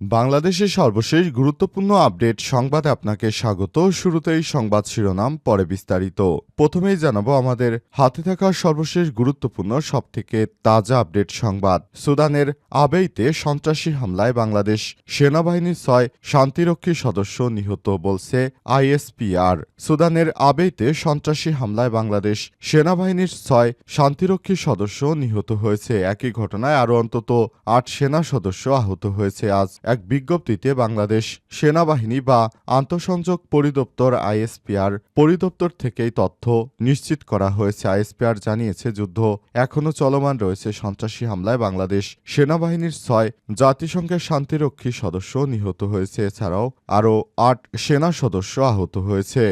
বাংলাদেশের সর্বশেষ গুরুত্বপূর্ণ আপডেট সংবাদে আপনাকে স্বাগত। শুরুতেই সংবাদ শিরোনাম, পরে বিস্তারিত। প্রথমেই জানাব আমাদের হাতে থাকা সর্বশেষ গুরুত্বপূর্ণ, সবথেকে তাজা আপডেট সংবাদ। সুদানের আবেইতে সন্ত্রাসী হামলায় বাংলাদেশ সেনাবাহিনীর ছয় শান্তিরক্ষী সদস্য নিহত বলছে আইএসপিআর। সুদানের আবেইতে সন্ত্রাসী হামলায় বাংলাদেশ সেনাবাহিনীর ছয় শান্তিরক্ষী সদস্য নিহত হয়েছে। একই ঘটনায় আরও অন্তত আট সেনা সদস্য আহত হয়েছে। আজ এক বিজ্ঞপ্তিতে বাংলাদেশ সেনাবাহিনী বা আন্তঃসংযোগ পরিদপ্তর আইএসপিআর পরিদপ্তর থেকেই তথ্য নিশ্চিত করা হয়েছে। আইএসপিআর জানিয়েছে, যুদ্ধ এখনও চলমান রয়েছে। সন্ত্রাসী হামলায় বাংলাদেশ সেনাবাহিনীর ছয় জাতিসংঘের শান্তিরক্ষী সদস্য নিহত হয়েছে। এছাড়াও আরও আট সেনা সদস্য আহত হয়েছে।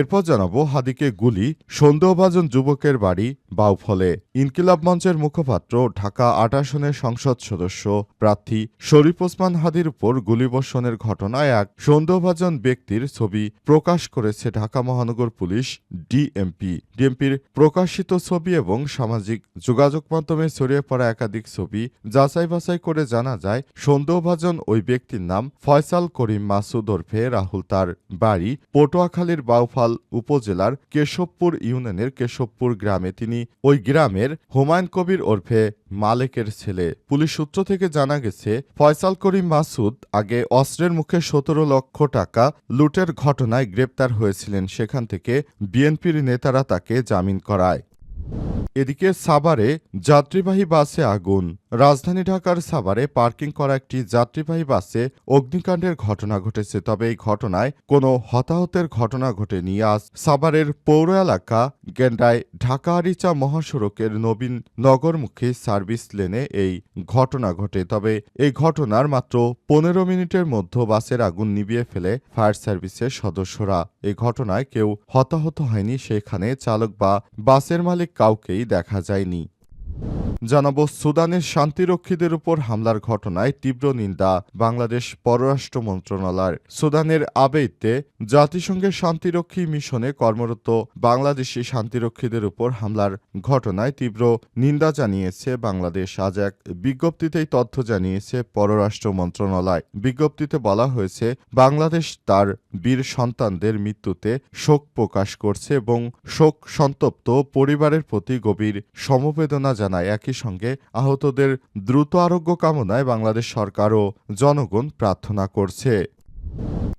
এরপর জানাব হাদিকে গুলি, সন্দেহভাজন যুবকের বাড়ি, বাউফলে। ইনকিলাব মঞ্চের মুখপাত্র, ঢাকা আট আসনের সংসদ সদস্য, প্রার্থী শরীফ ওসমান হাদির উপর গুলিবর্ষণের ঘটনায় এক সন্দেহভাজন ব্যক্তির ছবি প্রকাশ করেছে ঢাকা মহানগর পুলিশ ডিএমপি। ডিএমপির প্রকাশিত ছবি এবং সামাজিক যোগাযোগ মাধ্যমে ছড়িয়ে পড়া একাধিক ছবি যাচাই বাছাই করে জানা যায়, সন্দেহভাজন ওই ব্যক্তির নাম ফয়সাল করিম মাসুদ ওরফে রাহুল। তার বাড়ি পটুয়াখালীর বাউফাল উপজেলার কেশবপুর ইউনিয়নের কেশবপুর গ্রামে তিনি ওই গ্রামের হুমায়ুন কবির ওরফে মালেকের ছেলে। পুলিশ সূত্র থেকে জানা গেছে, ফয়সাল করিম মাসুদ আগে অস্ত্রের মুখে সতেরো লক্ষ টাকা লুটের ঘটনায় গ্রেপ্তার হয়েছিলেন। সেখান থেকে বিএনপির নেতারা তাকে জামিন করায়। এদিকে সাভারে যাত্রীবাহী বাসে আগুন। রাজধানী ঢাকার সাভারে পার্কিং করা একটি যাত্রীবাহী বাসে অগ্নিকাণ্ডের ঘটনা ঘটেছে। তবে এই ঘটনায় কোনো হতাহতের ঘটনা ঘটেনি। আজ সাভারের পৌর এলাকা গেন্ডায় ঢাকা আরিচা মহাসড়কের নবীন নগরমুখী সার্ভিস লেনে এই ঘটনা ঘটে। তবে এই ঘটনার মাত্র পনেরো মিনিটের মধ্যে বাসের আগুন নিভিয়ে ফেলে ফায়ার সার্ভিসের সদস্যরা। এই ঘটনায় কেউ হতাহত হয়নি। সেখানে চালক বা বাসের মালিক কাউকেই দেখা যায়নি। জানাব, সুদানের শান্তিরক্ষীদের উপর হামলার ঘটনায় তীব্র নিন্দা বাংলাদেশ পররাষ্ট্র মন্ত্রণালয়ের। সুদানের আবেইতে জাতিসংঘের শান্তিরক্ষী মিশনে কর্মরত বাংলাদেশি শান্তিরক্ষীদের উপর হামলার ঘটনায় তীব্র নিন্দা জানিয়েছে বাংলাদেশ। আজ এক বিজ্ঞপ্তিতেই তথ্য জানিয়েছে পররাষ্ট্র মন্ত্রণালয়। বিজ্ঞপ্তিতে বলা হয়েছে, বাংলাদেশ তার বীর সন্তানদের মৃত্যুতে শোক প্রকাশ করছে এবং শোক সন্তপ্ত পরিবারের প্রতি গভীর সমবেদনা জানায় একই সঙ্গে আহতদের দ্রুত আরোগ্য কামনায় বাংলাদেশ সরকার ও জনগণ প্রার্থনা করছে।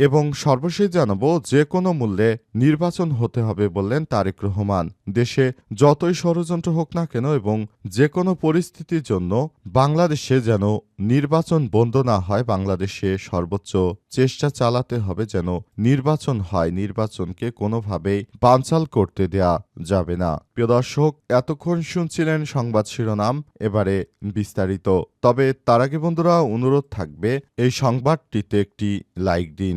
এবং সর্বশেষ জানাব যে কোনো মূল্যে নির্বাচন হতে হবে বললেন তারেক রহমান। দেশে যতই ষড়যন্ত্র হোক না কেন এবং যে কোনো পরিস্থিতির জন্য বাংলাদেশে যেন নির্বাচন বন্ধ না হয়, বাংলাদেশে সর্বোচ্চ চেষ্টা চালাতে হবে যেন নির্বাচন হয়, নির্বাচনকে কোনোভাবেই বানচাল করতে দেয়া যাবে না। প্রিয় দর্শক, এতক্ষণ শুনছিলেন সংবাদ শিরোনাম, এবারে বিস্তারিত। তবে তার আগে বন্ধুরা, অনুরোধ থাকবে, এই সংবাদটিতে একটি লাইক দিন।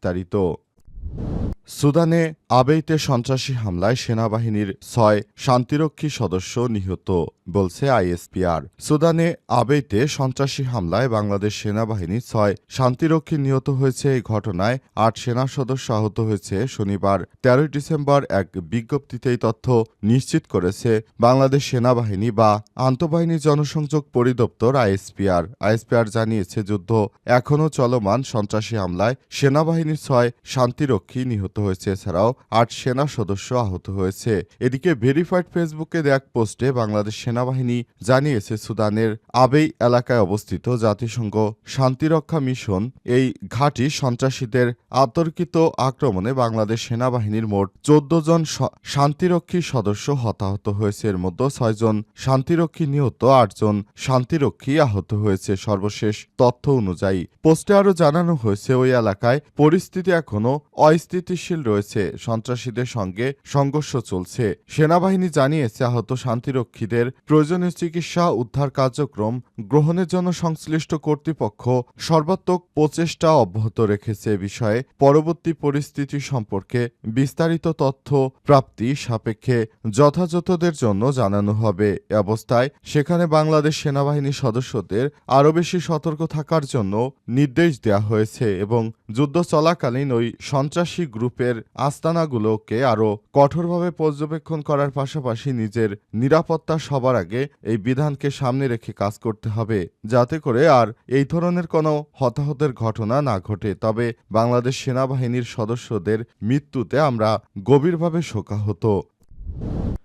2人と সুদানে আবেইতে সন্ত্রাসী হামলায় সেনাবাহিনীর ছয় শান্তিরক্ষী সদস্য নিহত, বলছে আইএসপিআর। সুদানে আবেইতে সন্ত্রাসী হামলায় বাংলাদেশ সেনাবাহিনীর ছয় শান্তিরক্ষী নিহত হয়েছে এই ঘটনায় আট সেনা সদস্য আহত হয়েছে। শনিবার তেরোই ডিসেম্বর এক বিজ্ঞপ্তিতে এই তথ্য নিশ্চিত করেছে বাংলাদেশ সেনাবাহিনী বা আন্তঃবাহিনী জনসংযোগ পরিদপ্তর আইএসপিআর। আইএসপিআর জানিয়েছে, যুদ্ধ এখনও চলমান সন্ত্রাসী হামলায় সেনাবাহিনীর ছয় শান্তিরক্ষী নিহত হয়েছে এছাড়াও আট সেনা সদস্য আহত হয়েছে। এদিকে ভেরিফাইড ফেসবুকে এক পোস্টে বাংলাদেশ সেনাবাহিনী জানিয়েছে, সুদানের আবেই এলাকায় অবস্থিত জাতিসংঘ শান্তিরক্ষা মিশন এই ঘাঁটি সন্ত্রাসীদের আতর্কিত আক্রমণে বাংলাদেশ সেনাবাহিনীর মোট চোদ্দ জন শান্তিরক্ষী সদস্য হতাহত হয়েছে। এর মধ্যে ছয়জন শান্তিরক্ষী নিহত আটজন শান্তিরক্ষী আহত হয়েছে। সর্বশেষ তথ্য অনুযায়ী, পোস্টে আরও জানানো হয়েছে, ওই এলাকায় পরিস্থিতি এখনও অস্থিতিশীল। রয়েছে, সন্ত্রাসীদের সঙ্গে সংঘর্ষ চলছে। সেনাবাহিনী জানিয়েছে, আহত শান্তিরক্ষীদের প্রয়োজনীয় চিকিৎসা উদ্ধার কার্যক্রম গ্রহণের জন্য সংশ্লিষ্ট কর্তৃপক্ষ সর্বাত্মক প্রচেষ্টা অব্যাহত রেখেছে। বিষয়ে পরবর্তী পরিস্থিতি সম্পর্কে বিস্তারিত তথ্য প্রাপ্তি সাপেক্ষে যথাযথদের জন্য জানানো হবে। অবস্থায় সেখানে বাংলাদেশ সেনাবাহিনীর সদস্যদের আরও বেশি সতর্ক থাকার জন্য নির্দেশ দেওয়া হয়েছে এবং যুদ্ধ চলাকালীন ওই সন্ত্রাসী গ্রুপের আস্তানাগুলোকে আরও কঠোরভাবে পর্যবেক্ষণ করার পাশাপাশি নিজের নিরাপত্তা সবার আগে এই বিধানকে সামনে রেখে কাজ করতে হবে, যাতে করে আর এই ধরনের কোনো হতাহতের ঘটনা না ঘটে। তবে বাংলাদেশ সেনাবাহিনীর সদস্যদের মৃত্যুতে আমরা গভীরভাবে শোকাহত।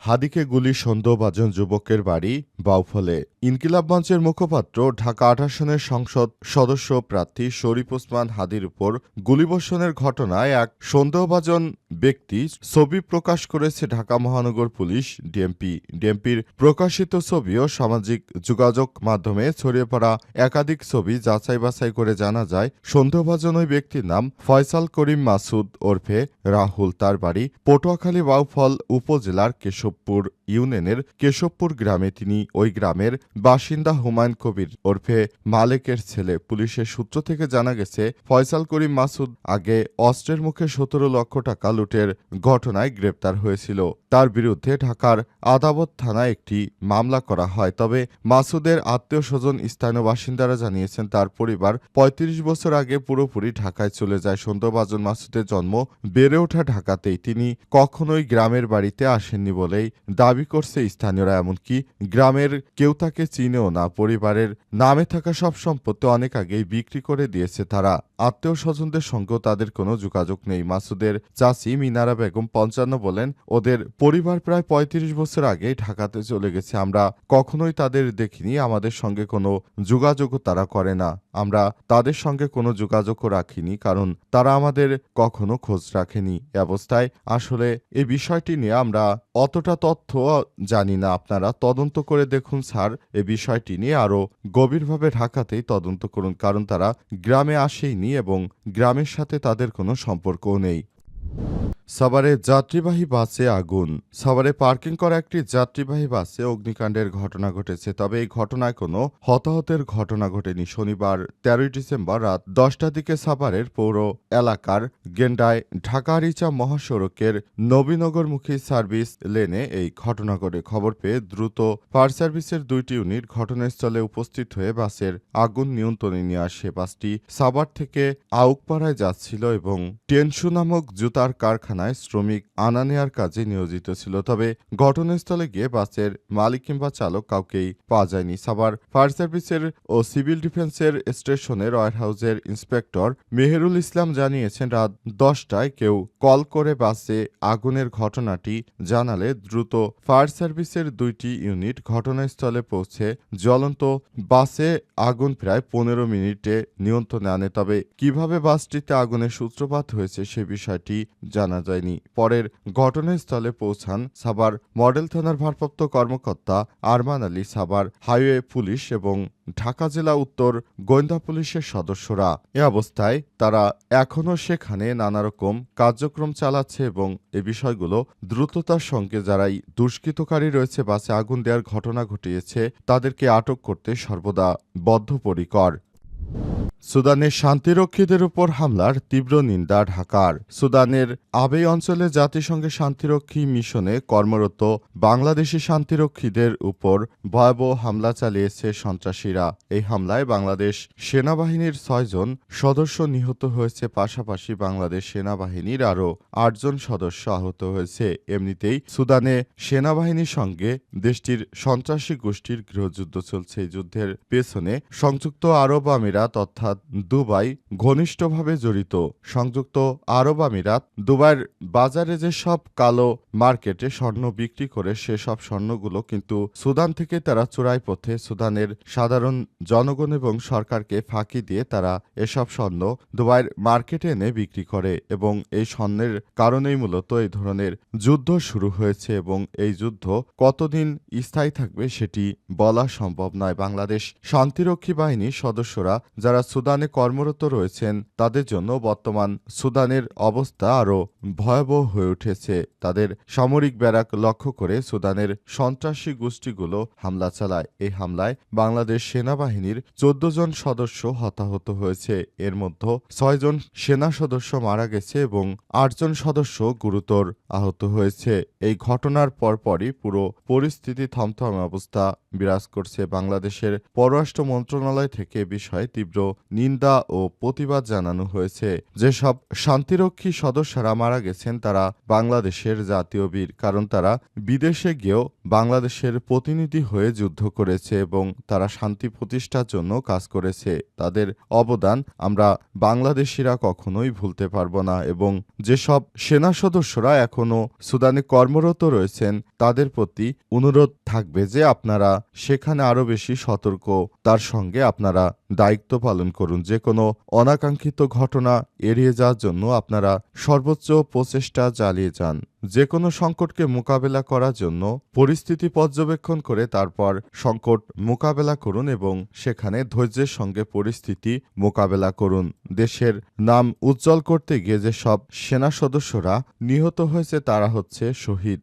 হাদিকে গুলি সন্দেহভাজন যুবকের বাড়ি বাউফলে। ইনকিলাব মঞ্চের মুখপাত্র, ঢাকা আট আসনের সংসদ সদস্য প্রার্থী শরীফ ওসমান হাদির উপর গুলিবর্ষণের ঘটনায় এক সন্দেহভাজন ব্যক্তি ছবি প্রকাশ করেছে ঢাকা মহানগর পুলিশ ডিএমপি। ডিএমপির প্রকাশিত ছবিও সামাজিক যোগাযোগ মাধ্যমে ছড়িয়ে পড়া একাধিক ছবি যাচাই বাছাই করে জানা যায়, সন্দেহভাজন ওই ব্যক্তির নাম ফয়সাল করিম মাসুদ ওরফে রাহুল। তার বাড়ি পটুয়াখালী বাউফল উপজেলার কেশবপুর ইউনিয়নের কেশবপুর গ্রামে তিনি ওই গ্রামের বাসিন্দা হুমায়ুন কবির ওরফে মালেকের ছেলে। পুলিশের সূত্র থেকে জানা গেছে, ফয়সাল করিম মাসুদ আগে অস্ত্রের মুখে সতেরো লক্ষ টাকা লুটের ঘটনায় গ্রেপ্তার হয়েছিল। তার বিরুদ্ধে ঢাকার আদাবত থানায় একটি মামলা করা হয়। তবে মাসুদের আত্মীয় স্বজন স্থানীয় বাসিন্দারা জানিয়েছেন, তার পরিবার ৩৫ বছর আগে পুরোপুরি ঢাকায় চলে যায়। সন্দেহভাজন মাসুদের জন্ম বেড়ে ওঠা ঢাকাতেই। তিনি কখনোই গ্রামের বাড়িতে আসেননি বলেই দাবি করছে স্থানীয়রা, এমনকি গ্রামের কেউ তাকে চিনেও না। পরিবারের নামে থাকা সব সম্পত্তি অনেক আগেই বিক্রি করে দিয়েছে তারা। আত্মীয় স্বজনদের সঙ্গেও তাদের কোনো যোগাযোগ নেই। মাসুদের চাচি মিনারা বেগম পঞ্চান্ন বলেন, ওদের পরিবার প্রায় ৩৫ বছর আগেই ঢাকাতে চলে গেছে। আমরা কখনোই তাদের দেখিনি। আমাদের সঙ্গে কোনো যোগাযোগও তারা করে না। আমরা তাদের সঙ্গে কোনো যোগাযোগও রাখিনি, কারণ তারা আমাদের কখনো খোঁজ রাখেনি। অবস্থায় আসলে এই বিষয়টি নিয়ে আমরা অতটা তথ্য জানি না। আপনারা তদন্ত করে দেখুন স্যার, এ বিষয়টি নিয়ে আরও গভীরভাবে ঢাকাতেই তদন্ত করুন, কারণ তারা গ্রামে আসেইনি এবং গ্রামের সাথে তাদের কোনো সম্পর্কও নেই। সাভারে যাত্রীবাহী বাসে আগুন। সাভারে পার্কিং করা একটি যাত্রীবাহী বাসে অগ্নিকাণ্ডের ঘটনা ঘটেছে, তবে এই ঘটনায় কোনো হতাহতের ঘটনা ঘটেনি। শনিবার তেরোই ডিসেম্বর রাত দশটার দিকে সাভারের পৌর এলাকার গেন্ডায় ঢাকা রিচা মহাসড়কের নবীনগরমুখী সার্ভিস লেনে এই ঘটনা ঘটে। খবর পেয়ে দ্রুত ফায়ার সার্ভিসের দুইটি ইউনিট ঘটনাস্থলে উপস্থিত হয়ে বাসের আগুন নিয়ন্ত্রণে নিয়ে আসে। বাসটি সাভার থেকে আউকপাড়ায় যাচ্ছিল এবং টেনশু নামক জুতার কারখানায় শ্রমিক আনা নেয়ার কাজে নিয়োজিত ছিল, তবে ঘটনাস্থলে গিয়ে বাসের মালিক কিংবা চালক কাউকেই পাওয়া যায়নি। সাবার ফায়ার সার্ভিসের ও সিভিল ডিফেন্সের স্টেশনের হাউসের ইন্সপেক্টর মেহেরুল ইসলাম জানিয়েছেন, রাত দশটায় কেউ কল করে বাসে আগুনের ঘটনাটি জানালে দ্রুত ফায়ার সার্ভিসের দুইটি ইউনিট ঘটনাস্থলে পৌঁছে জ্বলন্ত বাসে আগুন প্রায় পনেরো মিনিটে নিয়ন্ত্রণে আনে। তবে কীভাবে বাসটিতে আগুনের সূত্রপাত হয়েছে সে বিষয়টি জানা যায়নি। পরের ঘটনাস্থলে পৌঁছান সাবার মডেল থানার ভারপ্রাপ্ত কর্মকর্তা আরমান আলী সাবার হাইওয়ে পুলিশ এবং ঢাকা জেলা উত্তর গোয়েন্দা পুলিশের সদস্যরা। এ অবস্থায় তারা এখনও সেখানে নানা রকম কার্যক্রম চালাচ্ছে এবং এ বিষয়গুলো দ্রুততার সঙ্গে যারাই দুষ্কৃতকারী রয়েছে, বাসে আগুন দেওয়ার ঘটনা ঘটিয়েছে, তাদেরকে আটক করতে সর্বদা বদ্ধপরিকর। সুদানের শান্তিরক্ষীদের উপর হামলার তীব্র নিন্দা ঢাকার। সুদানের আবেই অঞ্চলে জাতিসংঘের শান্তিরক্ষী মিশনে কর্মরত বাংলাদেশি শান্তিরক্ষীদের উপর ভয়াবহ হামলা চালিয়েছে সন্ত্রাসীরা। এই হামলায় বাংলাদেশ সেনাবাহিনীর ছয়জন সদস্য নিহত হয়েছে, পাশাপাশি বাংলাদেশ সেনাবাহিনীর আরও আটজন সদস্য আহত হয়েছে। এমনিতেই সুদানে সেনাবাহিনীর সঙ্গে দেশটির সন্ত্রাসী গোষ্ঠীর গৃহযুদ্ধ চলছে। এই যুদ্ধের পেছনে সংযুক্ত আরব আমিরাত অর্থাৎ দুবাই ঘনিষ্ঠভাবে জড়িত। সংযুক্ত আরব আমিরাত দুবাইয়ের বাজারে যে সব কালো মার্কেটে স্বর্ণ বিক্রি করে সেসব স্বর্ণগুলো কিন্তু সুদান থেকে তারা চোরাই পথে সুদানের সাধারণ জনগণ এবং সরকারকে ফাঁকি দিয়ে তারা এসব স্বর্ণ দুবাইয়ের মার্কেটে এনে বিক্রি করে এবং এই স্বর্ণের কারণেই মূলত এই ধরনের যুদ্ধ শুরু হয়েছে এবং এই যুদ্ধ কতদিন স্থায়ী থাকবে সেটি বলা সম্ভব নয়। বাংলাদেশ শান্তিরক্ষী বাহিনীর সদস্যরা যারা সুদানে কর্মরত রয়েছেন, তাদের জন্য বর্তমান সুদানের অবস্থা আরও ভয়াবহ হয়ে উঠেছে। তাদের সামরিক ব্যারাক লক্ষ্য করে সুদানের সন্ত্রাসী গোষ্ঠীগুলো হামলা চালায়। এই হামলায় বাংলাদেশ সেনাবাহিনীর চোদ্দ জন সদস্য হতাহত হয়েছে। এর মধ্যে ছয়জন সেনা সদস্য মারা গেছে এবং আটজন সদস্য গুরুতর আহত হয়েছে। এই ঘটনার পরপরই পুরো পরিস্থিতি থমথমে অবস্থা বিরাজ করছে বাংলাদেশের পররাষ্ট্র মন্ত্রণালয় থেকে বিষয়ে তীব্র নিন্দা ও প্রতিবাদ জানানো হয়েছে। যেসব শান্তিরক্ষী সদস্যরা মারা গেছেন, তারা বাংলাদেশের জাতীয় বীর, কারণ তারা বিদেশে গিয়েও বাংলাদেশের প্রতিনিধি হয়ে যুদ্ধ করেছে এবং তারা শান্তি প্রতিষ্ঠার জন্য কাজ করেছে। তাদের অবদান আমরা বাংলাদেশিরা কখনোই ভুলতে পারব না এবং যেসব সেনা সদস্যরা এখনও সুদানে কর্মরত রয়েছেন, তাদের প্রতি অনুরোধ থাকবে যে আপনারা সেখানে আরও বেশি সতর্ক। তার সঙ্গে আপনারা দায়িত্ব পালন করুন। যে কোনো অনাকাঙ্ক্ষিত ঘটনা এড়িয়ে যাওয়ার জন্য আপনারা সর্বোচ্চ প্রচেষ্টা চালিয়ে যান। যে কোনো সংকটকে মোকাবেলা করার জন্য পরিস্থিতি পর্যবেক্ষণ করে তারপর সংকট মোকাবেলা করুন এবং সেখানে ধৈর্যের সঙ্গে পরিস্থিতি মোকাবেলা করুন। দেশের নাম উজ্জ্বল করতে গিয়ে যে সব সেনা সদস্যরা নিহত হয়েছে তারা হচ্ছে শহীদ।